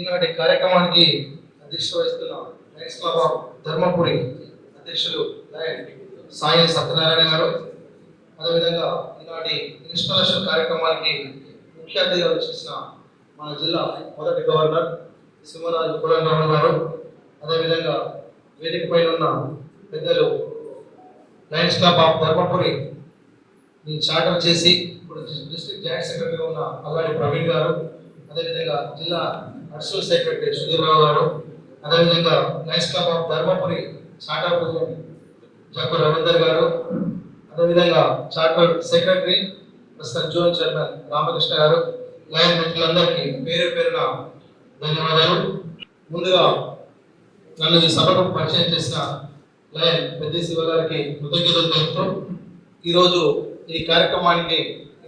ఈనాటి కార్యక్రమానికి అధ్యక్ష వహిస్తున్న లయన్స్ క్లబ్ ఆఫ్ ధర్మపురి అధ్యక్షులు సాయి సత్యనారాయణ గారు. అదేవిధంగా ఈనాటి ఇన్స్టాలేషన్ కార్యక్రమానికి ముఖ్య అతిథిగా వచ్చేసిన మన జిల్లా మొదటి గవర్నర్ సింహరాజు కులంరావు గారు. అదేవిధంగా వేదిక పైన ఉన్న పెద్దలు lions club of Dharmapuri charter చేసి ఇప్పుడు డిస్ట్రిక్ట్ జాయింట్ సెక్రటరీగా ఉన్న అల్లాడి ప్రవీణ్ గారు. అదేవిధంగా జిల్లా అడిషనల్ సెక్రటరీ సుధీర్రావు గారు అదేవిధంగా lions club of Dharmapuri charter president Ravinder గారు అదేవిధంగా చార్టర్ సెక్రటరీ ప్రస్తుతం జోన్ చైర్మన్ రామకృష్ణ గారు లయన్ మిత్రులందరికీ పేరు పేరున ధన్యవాదాలు. ముందుగా నన్ను ఈ సభకు పరిచయం చేసిన లయన్ పెద్ద శివ గారికి కృతజ్ఞతలు తెలుపుతూ ఈరోజు ఈ కార్యక్రమానికి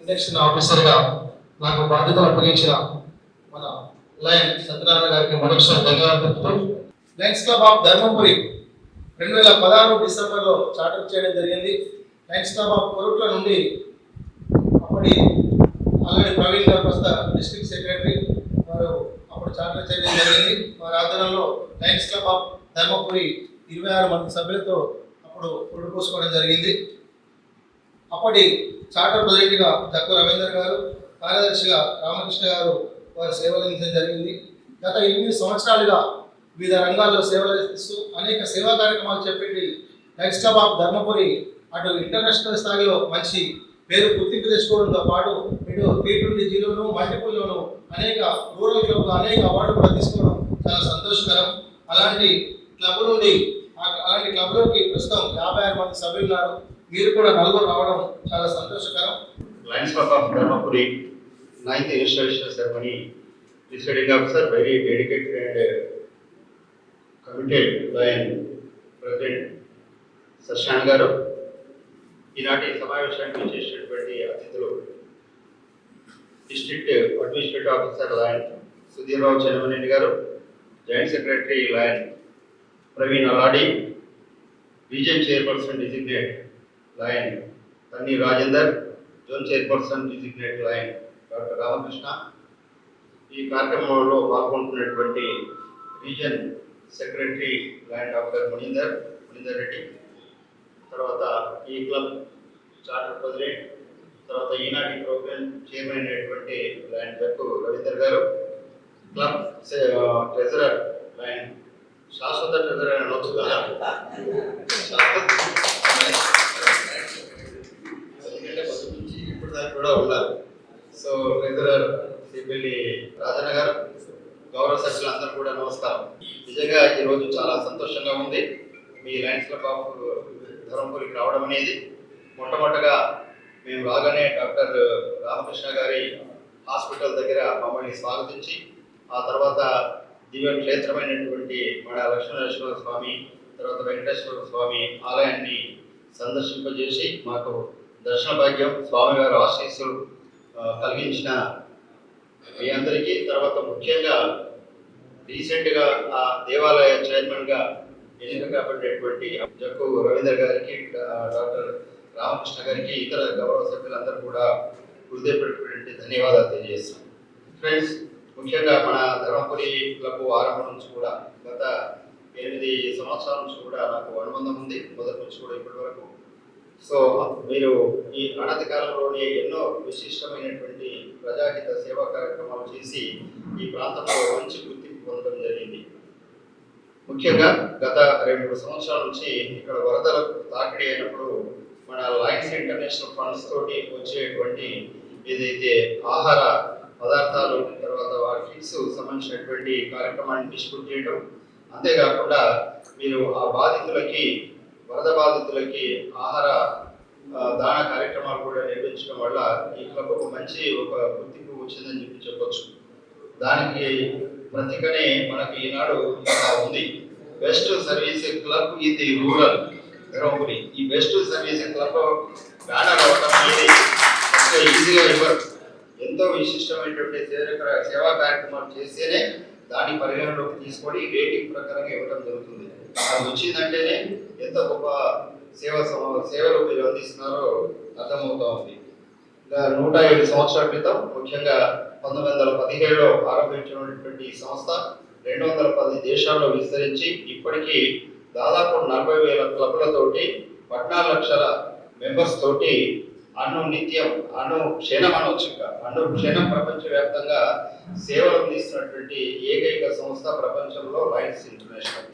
ఇండక్షన్ ఆఫీసర్గా నాకు బాధ్యతలు అప్పగించిన మన లయన్ సత్యనారాయణ గారికి మరొకసారి ధన్యవాదాలు చెప్తూ లయన్స్ క్లబ్ ఆఫ్ ధర్మపురి రెండు వేల పదహారు డిసెంబర్లో చార్టర్ చేయడం జరిగింది. లయన్స్ క్లబ్ ఆఫ్ కొరుట్ల నుండి అప్పటి ఆల్రెడీ ప్రవీణ్ గారు ప్రస్తుత డిస్ట్రిక్ట్ సెక్రటరీ వారు అప్పుడు చార్టర్ చేయడం జరిగింది. వారి ఆధ్వర్యంలో లయన్స్ క్లబ్ ఆఫ్ ధర్మపురి ఇరవై ఆరు మంది సభ్యులతో అప్పుడు పురుడు పోసుకోవడం జరిగింది. అప్పటి చార్టర్ ప్రెసిడెంట్గా దక్కు రవీందర్ గారు కార్యదర్శిగా రామకృష్ణ గారు వారు సేవలు అందించడం జరిగింది. గత ఎనిమిది సంవత్సరాలుగా వివిధ రంగాల్లో సేవలు అందిస్తూ అనేక సేవా కార్యక్రమాలు చేపట్టి లైఫ్ స్టాప్ ఆఫ్ ధర్మపురి అటు ఇంటర్నేషనల్ స్థాయిలో మంచి పేరు గుర్తింపు తెచ్చుకోవడంతో పాటు ఇటు టీ ట్వంటీ జీరోను మల్టిపుల్లోను అనేక రూరల్ క్లబ్లో అనేక అవార్డులు కూడా తీసుకోవడం చాలా సంతోషకరం. అలాంటి క్లబ్ నుండి అలాంటి క్లబ్లోకి ప్రస్తుతం యాభై ఆరు మంది సభ్యులు ఉన్నారు మీరు కూడా నలుగురు రావడం చాలా సంతోషకరం. Lions Club of ninth installation ceremony, presiding officer, very dedicated and uh, committed lion president Satyanarayana గారు ఈనాటి సమావేశానికి చేసినటువంటి అతిథులు district administrative officer lion Sudhir Rao Chandramani గారు joint secretary lion Praveen Aladi region chairperson designate lion Tanni Rajender zone chairperson designate lion doctor Ramakrishna. ఈ కార్యక్రమంలో పాల్గొంటున్నటువంటి region secretary lion doctor Muninder Muninder Reddy. తర్వాత ఈ club charter president తర్వాత ఈనాటి program chairman అయినటువంటి line Jakku Ravinder గారు club treasurer line శాశ్వత treasurer అనొచ్చు కదా ఎందుకంటే మొదటి నుంచి ఇప్పుడు దాకా కూడా ఉన్నారు. సో ఇద్దరు సిపిల్లి రాజన్న గారు గౌరవ సభ్యులు అందరూ కూడా నమస్కారం. నిజంగా ఈ రోజు చాలా సంతోషంగా ఉంది. మీ లయన్స్ క్లబ్ ఆఫ్ ధర్మపురికి రావడం అనేది. మొట్టమొదటగా మేము రాగానే డాక్టర్ రామకృష్ణ గారి హాస్పిటల్ దగ్గర మమ్మల్ని స్వాగతించి ఆ తర్వాత దివ్య క్షేత్రమైనటువంటి మన లక్ష్మీనరసింహ స్వామి తర్వాత వెంకటేశ్వర స్వామి ఆలయాన్ని సందర్శింపజేసి మాకు దర్శన భాగ్యం స్వామివారి ఆశీస్సులు కలిగించిన మీ అందరికీ తర్వాత ముఖ్యంగా రీసెంట్గా ఆ దేవాలయ చైర్మన్గా ఎన్నిక కాబడినటువంటి జక్కు రవీందర్ గారికి డాక్టర్ రామకృష్ణ గారికి ఇతర గౌరవ సభ్యులందరూ కూడా హృదయపడినటువంటి ధన్యవాదాలు తెలియజేస్తాం ఫ్రెండ్స్ ముఖ్యంగా మన ధర్మపురి క్లబ్ ఆరంభం నుంచి కూడా గత ఎనిమిది సంవత్సరాల నుంచి కూడా నాకు అనుబంధం ఉంది. మొదటి నుంచి కూడా ఇప్పటి వరకు సో మీరు ఈ అనతి కాలంలోనే ఎన్నో విశిష్టమైనటువంటి ప్రజాహిత సేవా కార్యక్రమాలు చేసి ఈ ప్రాంతంలో మంచి గుర్తింపు పొందడం జరిగింది. ముఖ్యంగా గత రెండు మూడు సంవత్సరాల నుంచి ఇక్కడ వరదలకు తాకిడి అయినప్పుడు మన లయన్స్ ఇంటర్నేషనల్ ఫండ్స్ తోటి వచ్చేటువంటి ఏదైతే ఆహార పదార్థాలు తర్వాత వారి కిట్స్ సంబంధించినటువంటి కార్యక్రమాన్ని డిస్ట్రిబ్యూట్ చేయడం అంతేకాకుండా మీరు ఆ బాధితులకి వరద బాధితులకి ఆహార దాన కార్యక్రమాలు కూడా నిర్వహించడం వల్ల ఈ క్లబ్కు మంచి ఒక గుర్తింపు వచ్చిందని చెప్పి చెప్పొచ్చు. దానికి ప్రతికనే మనకి ఈనాడు ఉంది. Best service club in the rural Dharmapuri. ఈ బెస్ట్ సర్వీస్ క్లబ్ బ్యానర్ అవడం అనేది ఈజీగా ఇవ్వరు. ఎంతో విశిష్టమైనటువంటి సేవ సేవా కార్యక్రమాలు చేస్తేనే దాని పరిగణలోకి తీసుకొని రేటింగ్ ప్రకారంగా ఇవ్వడం జరుగుతుంది. అది వచ్చిందంటేనే ఎంత గొప్ప సేవ సమ- సేవలు మీరు అందిస్తున్నారో అర్థమవుతా ఉంది. ఇంకా నూట ఏడు సంవత్సరాల క్రితం ముఖ్యంగా పంతొమ్మిది వందల పదిహేడులో ఆరంభించినటువంటి ఈ సంస్థ రెండు వందల పది దేశాల్లో విస్తరించి ఇప్పటికీ దాదాపు నలభై వేల క్లబ్లతోటి పద్నాలుగు లక్షల మెంబర్స్ తోటి అను నిత్యం అను క్షణం అనొచ్చు ఇంకా. అను క్షణం ప్రపంచవ్యాప్తంగా సేవలు అందిస్తున్నటువంటి ఏకైక సంస్థ ప్రపంచంలో లయన్స్ ఇంటర్నేషనల్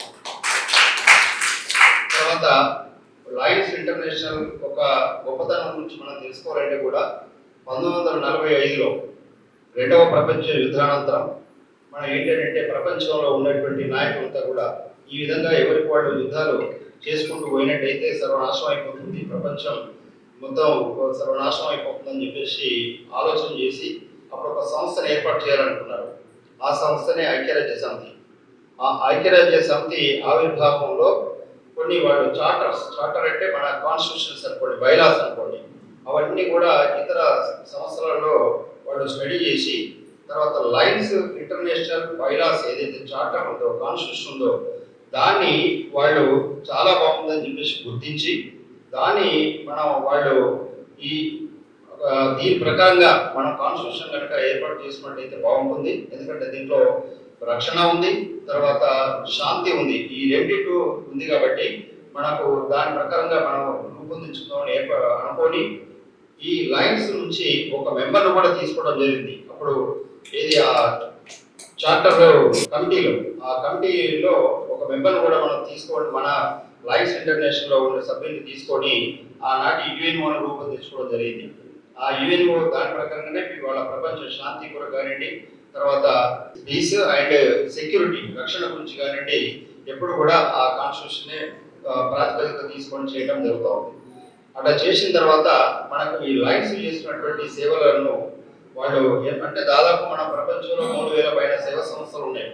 తర్వాత లయన్స్ ఇంటర్నేషనల్ ఒక గొప్పతనం గురించి మనం తెలుసుకోవాలంటే కూడా పంతొమ్మిది వందల నలభై ఐదులో రెండవ ప్రపంచ యుద్ధానంతరం మనం ఏంటంటే ప్రపంచంలో ఉన్నటువంటి నాయకులంతా కూడా ఈ విధంగా ఎవరికి వాళ్ళు యుద్ధాలు చేసుకుంటూ పోయినట్టయితే సర్వనాశనం అయిపోతుంది. ప్రపంచం మొత్తం సర్వనాశనం అయిపోతుందని చెప్పేసి ఆలోచన చేసి అప్పుడు ఒక సంస్థను ఏర్పాటు చేయాలనుకున్నారు. ఆ సంస్థనే ఐక్యరాజ్య సమితి. ఆ ఐక్యరాజ్య సమితి ఆవిర్భావంలో కొన్ని వాళ్ళు చార్టర్స్ చార్టర్ అంటే మన కాన్స్టిట్యూషన్స్ అనుకోండి బైలాస్ అనుకోండి అవన్నీ కూడా ఇతర సంస్థలలో వాళ్ళు స్టడీ చేసి తర్వాత లైన్స్ ఇంటర్నేషనల్ బైలాస్ ఏదైతే చార్టర్ ఉందో కాన్స్టిట్యూషన్ ఉందో దాన్ని వాళ్ళు చాలా బాగుందని చెప్పేసి గుర్తించి దాన్ని మనం వాళ్ళు ఈ దీని ప్రకారంగా మనం కాన్స్టిట్యూషన్ కనుక ఏర్పాటు చేసుకున్నట్టయితే బాగుంటుంది. ఎందుకంటే దీంట్లో రక్షణ ఉంది తర్వాత శాంతి ఉంది. ఈ రెండింటి ఉంది కాబట్టి మనకు దాని ప్రకారంగా మనం రూపొందించుకోవాలని అనుకొని ఈ లైన్స్ నుంచి ఒక మెంబర్ను కూడా తీసుకోవడం జరిగింది. అప్పుడు ఏది ఆ చార్టర్ కమిటీలో ఆ కమిటీలో ఒక మెంబర్ను కూడా మనం తీసుకోవడం మన లైఫ్ ఇంటర్నేషనల్లో ఉన్న సభ్యుల్ని తీసుకొని ఆనాటి యుఎన్ఓను రూపొందించుకోవడం జరిగింది. ఆ యుఎన్ఓ దాని ప్రకారంగానే వాళ్ళ ప్రపంచ శాంతి కొరకు కానివ్వండి తర్వాత పీస్ అండ్ సెక్యూరిటీ రక్షణ గురించి కానివ్వండి ఎప్పుడు కూడా ఆ కాన్స్టిట్యూషన్ ప్రాతిపదిక తీసుకొని చేయడం జరుగుతూ ఉంది. అట్లా చేసిన తర్వాత మనకు ఈ లైఫ్ చేసినటువంటి సేవలను వాళ్ళు అంటే దాదాపు మన ప్రపంచంలో మూడు వేల పైన సేవా సంస్థలు ఉన్నాయి.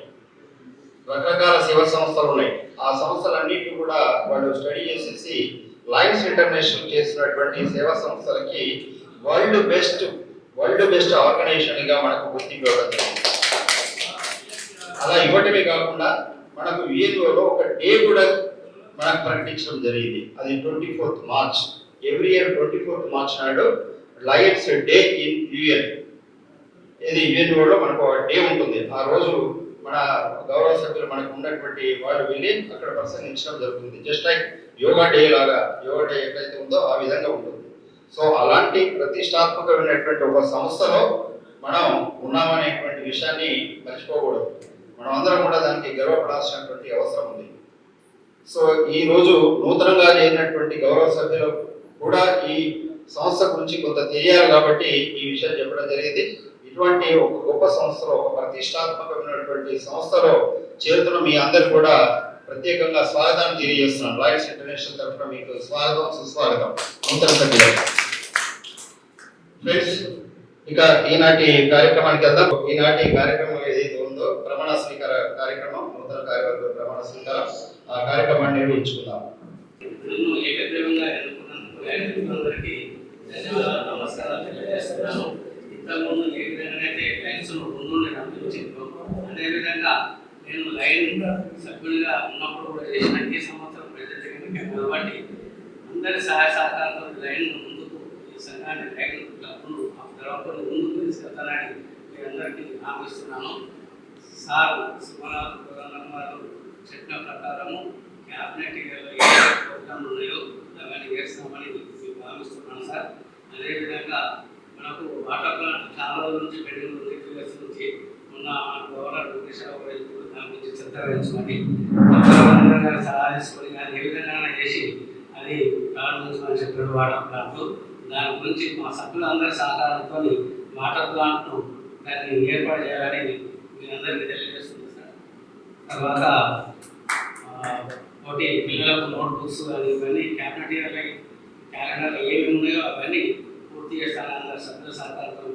రకరకాల సేవా సంస్థలు ఉన్నాయి. ఆ సంస్థలన్నింటినీ కూడా వాళ్ళు స్టడీ చేసేసి లైన్స్ ఇంటర్నేషనల్ చేసినటువంటి సేవా సంస్థలకి వరల్డ్ బెస్ట్ వరల్డ్ బెస్ట్ ఆర్గనైజేషన్గా మనకు గుర్తింపు ఇవ్వడం అలా ఇవ్వటమే కాకుండా మనకు యుఎన్ఓలో ఒక డే కూడా మనకు ప్రకటించడం జరిగింది. అది twenty fourth March. Every year twenty fourth March నాడు లయన్స్ డే ఇన్ యుఎన్ ఇది యుఎన్ఓలో మనకు డే ఉంటుంది. ఆ రోజు మన గౌరవ సభ్యులు మనకు ఉన్నటువంటి వాళ్ళు వెళ్ళి అక్కడ ప్రసంగించడం జరుగుతుంది. జస్ట్ లైక్ యోగా డే లాగా యోగా డే ఎక్కడైతే ఉందో ఆ విధంగా ఉంటుంది. సో అలాంటి ప్రతిష్టాత్మకమైనటువంటి ఒక సంస్థలో మనం ఉన్నామనేటువంటి విషయాన్ని మర్చిపోకూడదు. మనం అందరం కూడా దానికి గర్వపడాల్సినటువంటి అవసరం ఉంది. సో ఈ రోజు నూతనంగా చేరినటువంటి గౌరవ సభ్యులు కూడా ఈ సంస్థ గురించి కొంత తెలియాలి కాబట్టి ఈ విషయం చెప్పడం జరిగింది. ఇటువంటి ఒక గొప్ప సంస్థలో ఒక ప్రతిష్టాత్మక ప్రతిష్టాత్మకమైనటువంటి సంస్థలో చేరుతున్న మీ అందరు కూడా ప్రత్యేకంగా స్వాగతాన్ని తెలియజేస్తున్నాను. రాయల్స్ ఇంటర్నేషనల్ తరఫున మీకు స్వాగతం సుస్వాగతం. నూతన ఫ్రెండ్స్ ఇక ఈనాటి కార్యక్రమానికి వెళ్దాం. ఈనాటి కార్యక్రమం ఏదైతే ఉందో ప్రమాణ స్వీకార కార్యక్రమం నూతన కార్యవర్గ ప్రమాణ స్వీకారం. ఆ కార్యక్రమాన్ని నిర్వహించుకుందాం. నమస్కారం అదేవిధంగా నేను లైన్ సభ్యుడిగా ఉన్నప్పుడు కూడా చేసిన ఈ సంవత్సరం ప్రజెంట్ కాబట్టి అందరి సహాయ సహకారంతో లైన్ ముందుకు ఈ సంఘాన్ని లైన్ క్లబ్ను తర్వాత ముందుకు తీసుకెళ్తానని మీ అందరికీ ఆశిస్తున్నాను. సార్ సుమనాథ్ పురాణం చెప్పిన ప్రకారము క్యాబినెట్ ఏరియాలో ఏ ప్రోగ్రాంలు ఉన్నాయో అవన్నీ చేస్తామని మీకు భావిస్తున్నాను సార్ అదేవిధంగా మనకు వాటర్ ప్లాంట్ చాలా రోజుల నుంచి పెండింగ్ ఉంది టూ ఇయర్స్ నుంచి మొన్న గవర్నర్ వెంకటేశ్వరరావు దాని గురించి సలహా కానీ ఏ విధంగా చేసి అది ప్రారంభించమని చెప్పారు వాటర్ ప్లాంట్ దాని గురించి మా సభ్యులందరి సహకారంతో వాటర్ ప్లాంట్ను దాన్ని ఏర్పాటు చేయాలని మీ అందరికీ తెలియజేస్తుంది సార్. తర్వాత ఒకటి పిల్లలకు నోట్బుక్స్ కానీ ఇవన్నీ క్యాబినెట్ ఇయర్లకి క్యాలెండర్ ఏమి ఉన్నాయో అవన్నీ పూర్తి చేస్తాను అందరు సభ్యుల సహకారంతో